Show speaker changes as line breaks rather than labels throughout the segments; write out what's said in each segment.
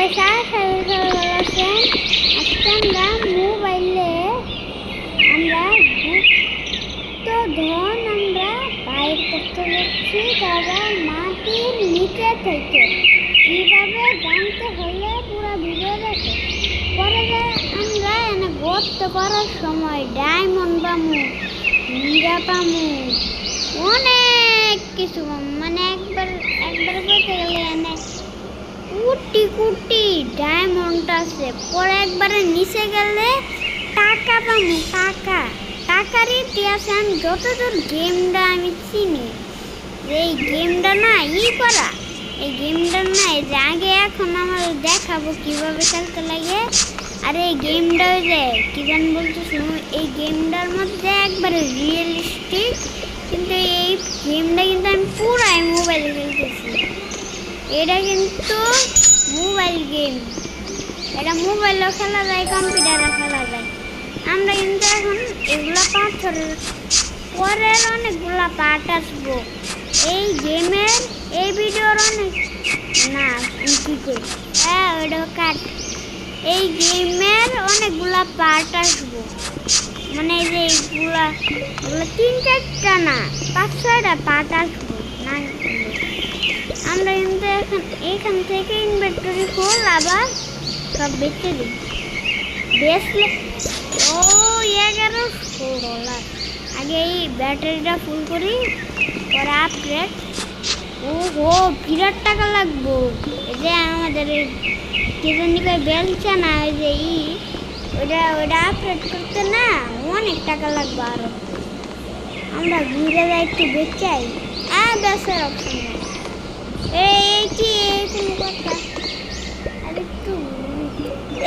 পয়সা সবাই সবাই আছেন আজকে আমরা মোবাইলে। আমরা গুপ্ত ধন আমরা বাইর করতে যাচ্ছি তারা মাটির নিচে থেকে। কীভাবে জানতে হলে পুরো ভিডিও দেখো। পরে আমরা এনে গর্ত করার সময় ডায়মন্ড পামু হীরা পামু অনেক কিছু পামু। মানে একবার একবার বলতে গেলে এনে কুটি কুটি ডায়মন্ড আছে। পরে একবারে নিচে গেলে টাকা পাবো, টাকা। টাকার ইতিহাস, আমি যতদূর গেমটা আমি চিনি, এই গেমটা না ই করা। এই গেমটা না, এই যে আগে এখন আমার দেখাবো কীভাবে খেলতে লাগে। আর এই গেমটা ওই যে, কি জানি বলতেছি এই গেমটার মধ্যে একবারে রিয়েলিস্টিক কিন্তু এই গেমটা কিন্তু আমি পুরাই মোবাইলে খেলতেছি। এটা কিন্তু মোবাইল গেম এটা মোবাইলেও খেলা যায় কম্পিউটারও খেলা যায়। আমরা কিন্তু এখন এগুলা পাথরের পরের অনেকগুলা পার্ট আসব। এই গেমের এই ভিডিওর অনেক না হ্যাঁ ওটা কাট। এই গেমের অনেকগুলা পার্ট আসব। মানে এই যে এইগুলা তিন চারটা না, পাঁচ ছয়টা পার্ট আসব। না, আমরা কিন্তু এখন এখান থেকে ইনভেন্টরি ফুল আবার সব বেচে দিই। বেচলে ও এগারোশো ডলার আগে এই ব্যাটারিটা ফুল করি, পরে আপগ্রেড ও হো বিরাট টাকা লাগবো। এই যে আমাদের কি জানি কয় বেলছে না ওই যে ই ওটা ওটা আপগ্রেড করতে না অনেক টাকা লাগবে আরও। আমরা ঘুরে যাই, একটু বেচাই আর বেচার অপশন এই কি কোনো কথা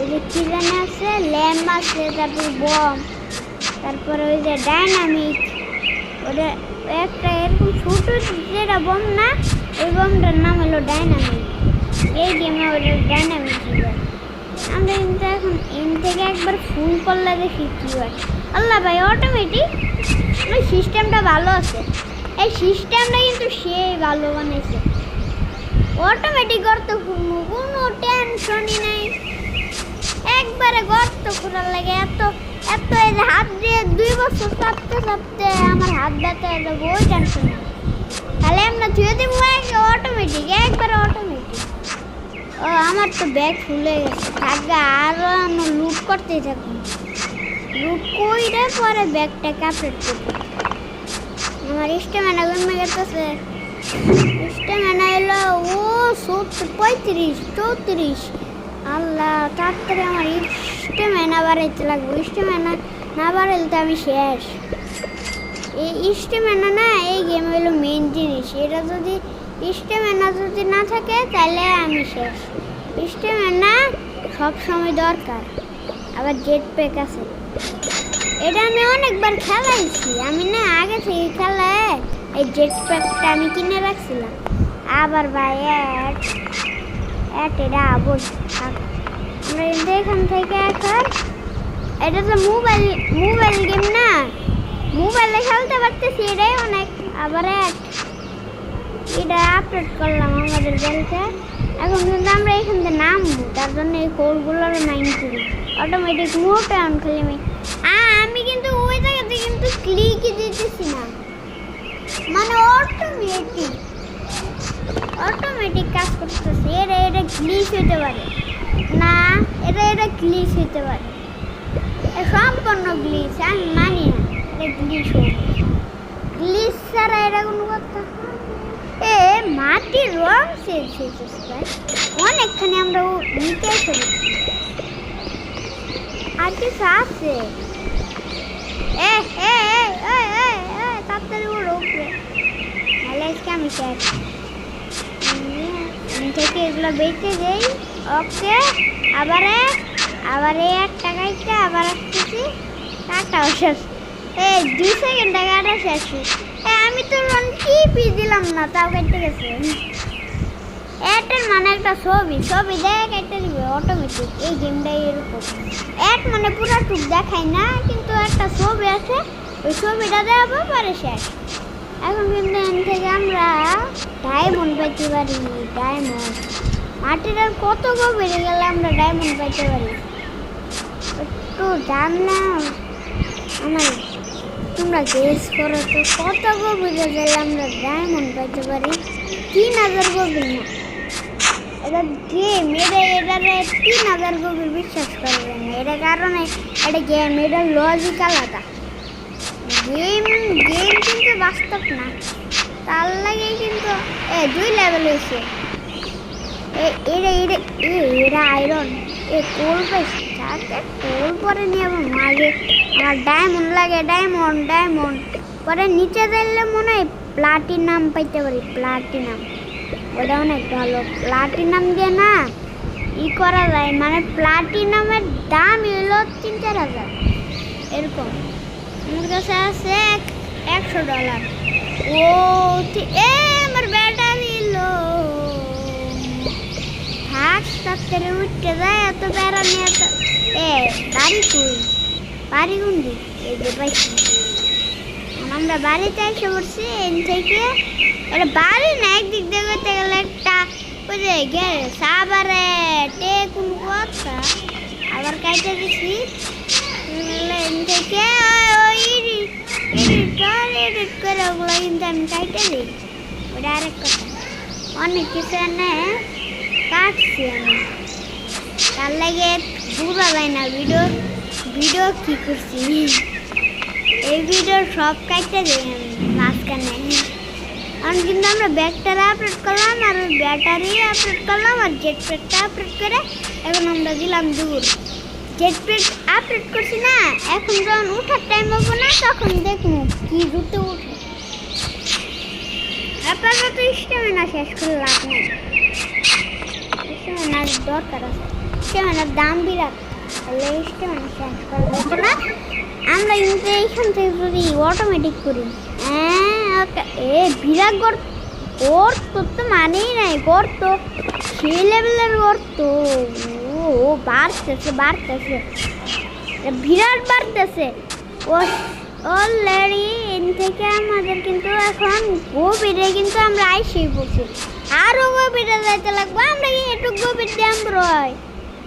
ওই জানি আছে, ল্যাম্প আছে, তারপর বম, তারপরে ওই যে ডাইনামিক ওটা একটা এরকম ছোটো যেটা বম না, ওই বমটার নাম হলো ডাইনামিক এই গেমে ওটা ডাইনামিক আমরা কিন্তু এখন এম থেকে একবার ফুল করলে দেখি কি হয়। আল্লাহ ভাই অটোমেটিক ওই সিস্টেমটা ভালো আছে। এই সিস্টেমটা কিন্তু সেই ভালো বানিয়েছে অটোমেটিক খুলবো কোনো টেনশনই নাই। একবারে গর্ত খোলার লাগে। এত এত এই যে হাত দিয়ে দুই বছর চাপতে চাপতে আমার হাত ব্যথা হয়ে যাবে ওই টেনশন তাহলে আমরা ধুয়ে দেবো অটোমেটিক একবারে অটোমেটিক ও, আমার তো ব্যাগ ফুলে গেছে। থাকবে আরও আমি লুট করতেই থাকব লুট কইরে পরে ব্যাগটা কাপড় করব আমার স্টেমেনা গেমে গেছে। স্টেমেনা এলো, ও, সত্তর, পঁয়ত্রিশ, চৌত্রিশ। আল্লাহ তাড়াতাড়ি আমার স্টেমেনা বাড়াইতে লাগবে। স্টেমেনা না বাড়াইলে তো আমি শেষ। এই স্টেমেনা না এই গেম হলো মেন জিনিস। এটা যদি স্টেমেনা যদি না থাকে, তাহলে আমি শেষ। স্টেমেনা সব সময় দরকার। আবার জেট প্যাক আছে। এটা আমি অনেকবার খেলাইছি। আমি না আগে থেকে খেলায়, এই জেট প্যাকটা আমি কিনে রাখছিলাম। আবার ভাই এটা এখান থেকে এখন, এটা তো মোবাইল মোবাইল গেম না? মোবাইলে খেলতে পারতেছি, এটাই অনেক, আবার এটা আপলোড করলাম আমাদের গেলতে এখন কিন্তু আমরা এখান থেকে নামবো, তার জন্য এই কোডগুলোর করি অটোমেটিক মুভটা অন খালি আমি আ, আমি কিন্তু ওই জায়গাতে কিন্তু ক্লিকই দিতেছি না মানে অটোমেটিক অটোমেটিক কাজ করতেছে এটা এটা গ্লিচ হইতে পারে। না, এটা এটা গ্লিচ হইতে পারে। সম্পূর্ণ গ্লিচ আমি মানি না, এটা গ্লিচ হবে গ্লিচ ছাড়া এটা কোনো কথা। এ, মাটির রং চেঞ্জ হয়েছে অনেকখানি আমরা নিতে চলেছি আর কিছু আছে? এ এ এ এ এ তাড়াতাড়ি ওর উপরে তাহলে আজকে আমি শেষ থেকে এগুলো বেঁচে যাই, ওকে, আবার আবার এই একটা কাইটা আবার আসতেছি। কাটাও শেষ। এই, দুই সেকেন্ডে কাটা শেষ। আমি তো টিপি দিলাম না, তাও কেটে গেছে। এটার মানে একটা ছবি ছবি দেখে কেটে দিবে অটোমেটিক এই গেমটাই এরকম এক মানে পুরো টুক দেখায় না, কিন্তু একটা ছবি আছে, ওই ছবিটা দেওয়া পারে শেষ। এখন কিন্তু এখান থেকে আমরা ডায়মন্ড পাইতে পারি ডায়মন্ড মাটির আর কত বেড়ে গেলে আমরা ডায়মন্ড পাইতে পারি? একটু জানলাম। আমার তোমরা গেস করো তো কত গভীরে গেলে আমরা ডায়মন্ড পাইতে পারি? তিন হাজার গভীর না। এটা গেম এটা এটারে তিন হাজার গভীর বিশ্বাস করবেন না। এটা কারণে এটা গেম এটা লজিক আলাদা। গেম গেম কিন্তু বাস্তব না। তার লাগে কিন্তু, এ, দুই লেভেল হয়েছে। এরা এরা, এ, এরা আয়রন এ কোল পাইছে। কোল পরে নিয়ে আমার মাগে আমার ডায়মন্ড লাগে ডায়মন্ড ডায়মন্ড পরে নিচে দিলে মনে হয় প্লাটিনাম পাইতে পারি প্লাটিনাম ওটা অনেক ভালো। প্লাটিনাম দিয়ে না, ই করা যায়। মানে প্লাটিনামের দাম হলো তিন, চার হাজার। এরকম। আমার কাছে আছে এক- একশো ডলার। ও এ, আমার ব্যাটারি লো থাক উঠতে যায়, এত বেড়া নিয়ে এ, বাড়ি কই? বাড়ি গুন্ডি এই যে পাইছি। আমরা বাড়িতে এসে পড়ছি, এন থেকে। এটা বাড়ি না, একদিক দিয়ে করতে গেলে একটা ওই যে গে সাবারে টে কোন কথা আবার কাইতে দিছি। থেকে ওই এডিট করে ওগুলো কিন্তু আমি কাইতে দিই ওটা আরেক অনেক কিছু এনে কাটছি আমি। তার লাগে বুঝা যায় না ভিডিও ভিডিও কি করছি? সব কাটতে আমি কিন্তু আমরা ব্যাগটারে আপলোড করলাম আর ব্যাটারি আপলোড করলাম আর জেট প্যাকটা আপলোড করে এখন আমরা দিলাম দূর। প্যাক আপলোড করছি না। এখন যখন উঠার টাইম হব না, তখন দেখব কি দ্রুত উঠে। আপাতত স্টেমিনা শেষ করে লাভ নেই। স্টেমিনার দরকার আছে। স্টেমিনার দাম বিরাট তাহলে স্টেমিনা শেষ করা যাবে না আমরা কিন্তু এইখান থেকে যদি অটোমেটিক করি। হ্যাঁ এ, বিরাট গর্ত। গর্ত তো মানেই নাই। গর্ত। সেই লেভেলের গর্ত। ও, বাড়তেছে বাড়তেছে। বিরাট বাড়তেছে। ও অলরেডি এন থেকে আমাদের কিন্তু এখন গভীরে কিন্তু আমরা আইসেই পড়ছি। আরও গভীরে যাইতে লাগবো, আমরা কি একটু গভীর দাম রয়?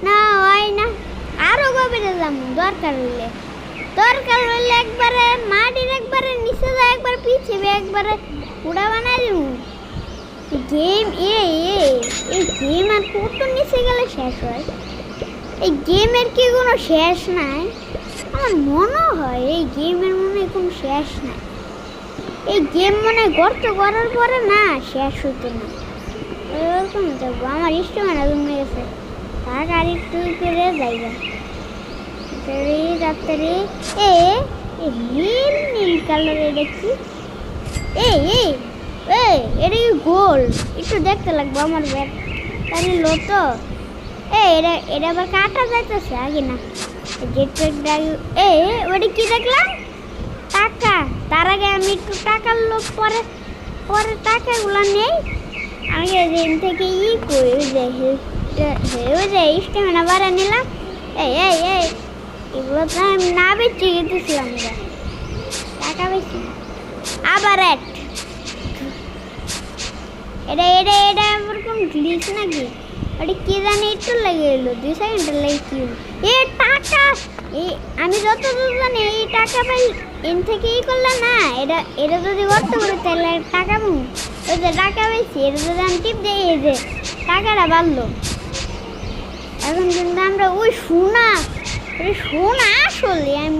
না, হয় না। আরও গভীরে যাব, দরকার হইলে। দরকার হইলে একবারে মাটির একবারে নিচে যায় একবার পিছিয়ে একবারে উড়া বানাই দিব। গেম এ, এই গেম আর কত নিচে গেলে শেষ হয়? এই গেমের কি কোনো শেষ নাই? আমার মনে হয় এই গেমের মনে কোনো শেষ নাই। এই গেম মনে গর্ত করার পরে না, শেষ হতো না। এরকম যাব আমার ইষ্ট মানে জমে গেছে। তার গাড়ি একটু করে যাইবা তাড়াতাড়ি এ নীল নীল কালারের দেখছি এই এই এই এটা কি গোল? একটু দেখতে লাগবো আমার ব্যাগ। তাহলে লো তো। এ, এটা এটা আবার কাটা যাইতেছে, আগে না। জেট প্যাক এ, ওটা কি দেখলাম? টাকা। তার আগে আমি একটু টাকার লোক পরে পরে টাকাগুলো নেই। আমি থেকে ই করি, ওই যে স্টেমিনা বাড়া নিলাম। এই এই এই এগুলো আমি না বেচে গেতেছিলাম এবার টাকা বেশি আবার এক। এটা এটা এটা আমার কোন গ্লিচ নাকি? কি জানি লেগে এলো দুই লেগে কি এ টাকা এই আমি জানি এই টাকা পাই থেকে ই করলে না এটা এটা যদি পারি তাহলে টাকা ওই যে টাকা পাইছি টিপ যে টাকাটা এখন কিন্তু আমরা ওই সোনা আসলে আমি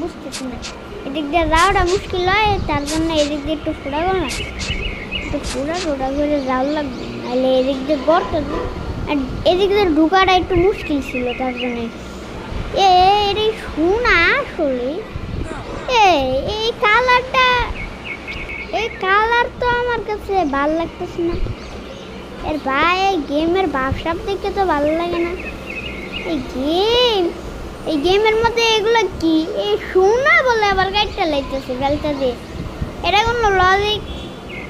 এদিক দিয়ে যাওয়াটা মুশকিল হয় তার জন্য এদিক দিয়ে একটু ফোড়া না একটু ফোড়া টোড়া করে যাওয়া লাগবে নাহলে এদিক দিয়ে গর্ত আর এদিক দিয়ে ঢুকাটা একটু মুশকিল ছিল, তার জন্য। এ, এটা সোনা আসলে। এই এই কালারটা, এই কালার তো আমার কাছে ভালো লাগতেছে না। এর ভাই, এই গেমের ভাবসাব দেখে তো ভালো লাগে না। এই গেম, এই গেমের মধ্যে এগুলো কি? এই সোনা বলে আবার গাড়িটা লাইতেছে বেলটা দিয়ে এটা কোনো লজিক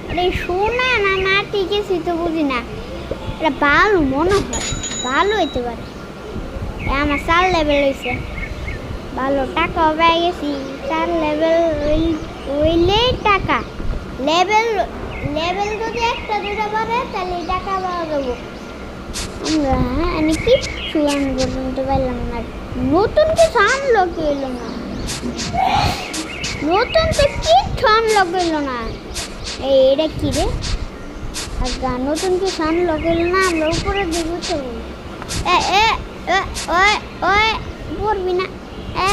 এটা সোনা না না ঠিক আছে, তো বুঝি না। এটা ভালো মনে হয়। ভালো হইতে পারে। আমার চার লেভেল হয়েছে ভালো টাকা পেয়ে গেছি। চার লেভেল হইলেই টাকা। লেভেল লেভেল যদি একটা দুটো পারে তাহলে টাকা পাওয়া যাব। আমরা আমি কিচ্ছু আমি পর্যন্ত পাইলাম না। নতুন কিছু আনলক এলো না। নতুন তো কিচ্ছু আনলক এলো না। এই, এটা কি রে? আজ্ঞা নতুন কিছু আনলক এলো না? আমরা উপরে দিকে চলবো এ এ, ওই ওই, পড়বি না।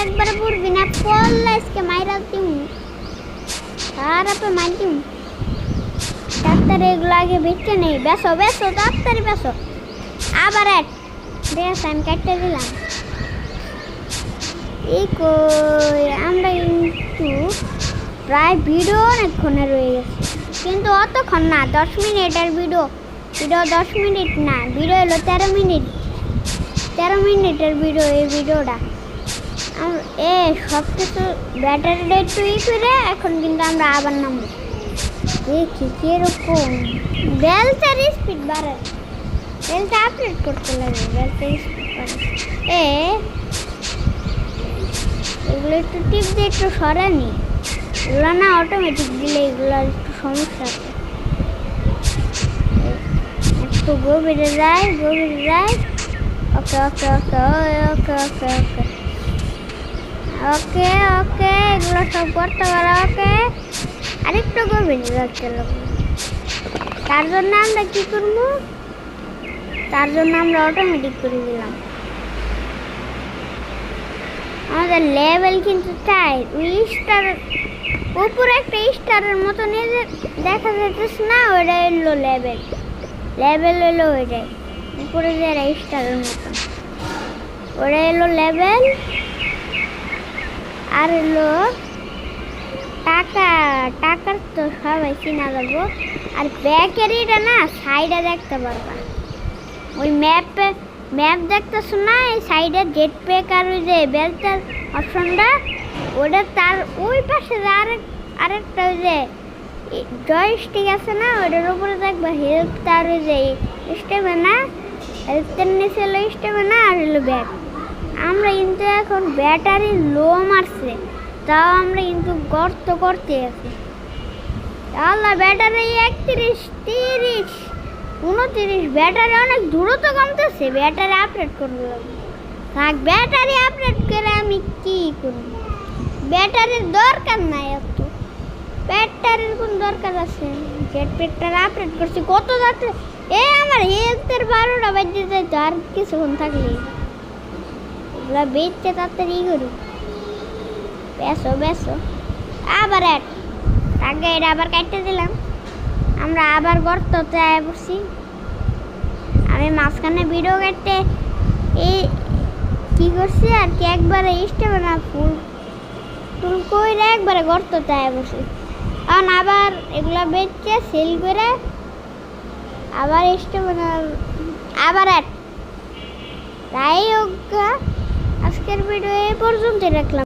একবারে পড়বি না, পড়লে আজকে মাইরা দিম। খারাপে মার দিম। ডাক্তার এগুলো আগে বেঁচে নেই। বেসো বেসো ডাক্তারি বেসো। আবার এক বেশ আমি কেটে দিলাম এই কই, আমরা কিন্তু প্রায় ভিডিও অনেকক্ষণে রয়ে গেছে। কিন্তু অতক্ষণ না, দশ মিনিটের ভিডিও। ভিডিও দশ মিনিট না, ভিডিও এলো তেরো মিনিট। তেরো মিনিটের ভিডিও এই ভিডিওটা। এ সব কিছু ব্যাটারিটা একটু ই করে এখন কিন্তু আমরা আবার নামবো। দেখি কীরকম বেলটার স্পিড বাড়ে। বেলটা আপডেট করতে লাগে বেলটার স্পিড বাড়ে। এ, এগুলো একটু টিপ দিয়ে একটু সরানি। এগুলো না অটোমেটিক দিলে এগুলো সমস্যা একটু গভীরে যায় গভীরে যায় ওকে ওকে ওকে ওকে ওকে ওকে। ওকে ওকে, এগুলো সব করতে পারো, ওকে। আরেকটু গভীরে যাচ্ছে তার জন্য আমরা কি করব? তার জন্য আমরা অটোমেটিক করে দিলাম। আমাদের লেভেল কিন্তু চাই ওই স্টার উপরে একটা স্টারের মতো যে দেখা যাচ্ছে না ওটা এলো লেভেল লেভেল এলো ওইটাই। উপরে যে স্টারের মতন ওটা এলো লেভেল আর এলো টাকা। টাকার তো সবাই চিনা যাব আর ব্যাকেরিটা না সাইডে দেখতে পারবা। ওই ম্যাপে ম্যাপ দেখতেছো না, এই সাইডে জেট প্যাক আর ওই যে বেলটার অপশনটা ওটা তার ওই পাশে আরেক, আরেকটা ওই যে জয়স্টিক আছে না, ওটার উপরে দেখবা হেল্প তার ওই যে স্টেপে না হেল্পের নিচে হলো স্টেপে না, আর হলো ব্যাগ আমরা কিন্তু এখন ব্যাটারি লো মারছে, তাও আমরা কিন্তু গর্ত করতে আছি। আল্লাহ ব্যাটারি একত্রিশ, তিরিশ, উনত্রিশ ব্যাটারি অনেক দ্রুত কমতেছে। ব্যাটারি আপডেট করব। থাক ব্যাটারি আপডেট করে আমি কি করব? ব্যাটারির দরকার নাই এত ব্যাটারির কোন দরকার আছে? জেট প্যাকটার আপডেট করছি। কত যাচ্ছে এ আমার হেলথের বারোটা বাজতে যাই তো আর কিছুক্ষণ থাকলে এগুলো বেচতে তাড়াতাড়ি করুক। বেসো বেসো আবার এক। আগে এটা আবার কাটতে দিলাম। আমরা আবার গর্ততে আয় পড়ছি আমি মাঝখানে ভিডিও কাটতে এই কী করছি আর কি? একবারে স্টেপে না, ফুল ফুল করে একবারে গর্ত চায় বসে। কারণ আবার এগুলা বেচছে সেল করে আবার এসে মানে আবার তাই হোক আজকের ভিডিও এই পর্যন্ত রাখলাম।